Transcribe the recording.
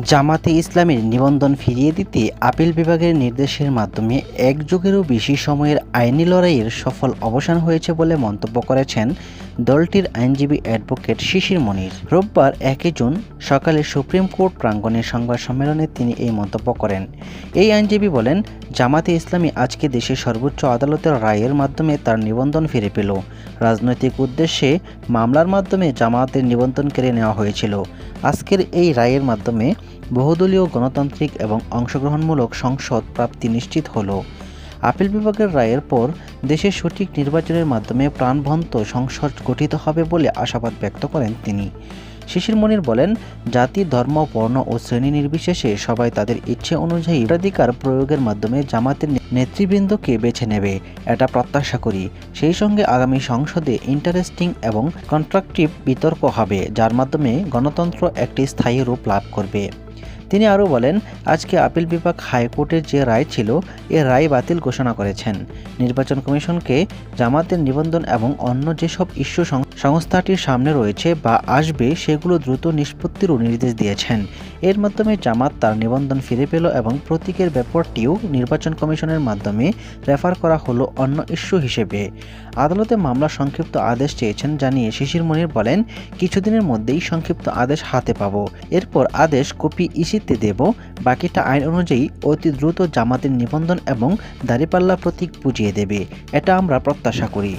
জামাতে ইসলামের নিবন্ধন ফিরিয়ে দিতে আপিল বিভাগের নির্দেশের মাধ্যমে এক যুগেরও বেশি সময়ের আইনি লড়াইয়ের সফল অবসান হয়েছে বলে মন্তব্য করেছেন দলটির আইনজীবী অ্যাডভোকেট শিশির মনির। রোববার একই জুন সকালে সুপ্রিম কোর্ট প্রাঙ্গণে সংবাদ সম্মেলনে তিনি এই মন্তব্য করেন। এই আইনজীবী বলেন, জামাতে ইসলামী আজকে দেশের সর্বোচ্চ আদালতের রায়ের মাধ্যমে তার নিবন্ধন ফিরে পেল। রাজনৈতিক উদ্দেশ্যে মামলার মাধ্যমে জামাতের নিবন্ধন কেড়ে নেওয়া হয়েছিল। আজকের এই রায়ের মাধ্যমে বহুদলীয় গণতান্ত্রিক এবং অংশগ্রহণমূলক সংসদ প্রাপ্তি নিশ্চিত হলো। আপিল বিভাগের রায়ের পর দেশের সঠিক নির্বাচনের মাধ্যমে প্রাণবন্ত সংসদ গঠিত হবে বলে আশাবাদ ব্যক্ত করেন তিনি। শিশির মনির বলেন, জাতি, ধর্ম, বর্ণ ও শ্রেণি নির্বিশেষে সবাই তাদের ইচ্ছে অনুযায়ী ভোটাধিকার প্রয়োগের মাধ্যমে জামাতের নেতৃবৃন্দকে বেছে নেবে। এটা প্রত্যাশা করি। সেই সঙ্গে আগামী সংসদে ইন্টারেস্টিং এবং কন্ট্রাক্টিভ বিতর্ক হবে, যার মাধ্যমে গণতন্ত্র একটি স্থায়ী রূপ লাভ করবে। তিনি আরও বলেন, আজকে আপিল বিভাগ হাইকোর্টের যে রায় ছিল, এ রায় বাতিল ঘোষণা করেছেন। নির্বাচন কমিশনকে জামাতের নিবন্ধন এবং অন্য যেসব ইস্যু সংস্থাটির সামনে রয়েছে বা আসবে, সেগুলো দ্রুত নিষ্পত্তিরও নির্দেশ দিয়েছেন। এর মাধ্যমে জামাত তার নিবন্ধন ফিরে পেল এবং প্রতীকের ব্যাপারটিও নির্বাচন কমিশনের মাধ্যমে রেফার করা হলো অন্য ইস্যু হিসেবে। আদালতে মামলা সংক্ষিপ্ত আদেশ চেয়েছেন জানিয়ে শিশির মনির বলেন, কিছুদিনের মধ্যেই সংক্ষিপ্ত আদেশ হাতে পাবো। এরপর আদেশ কপি ইসিতে দেব। বাকিটা আইন অনুযায়ী অতি দ্রুত জামাতের নিবন্ধন এবং দাঁড়িপাল্লা প্রতীক বুঝিয়ে দেবে। এটা আমরা প্রত্যাশা করি।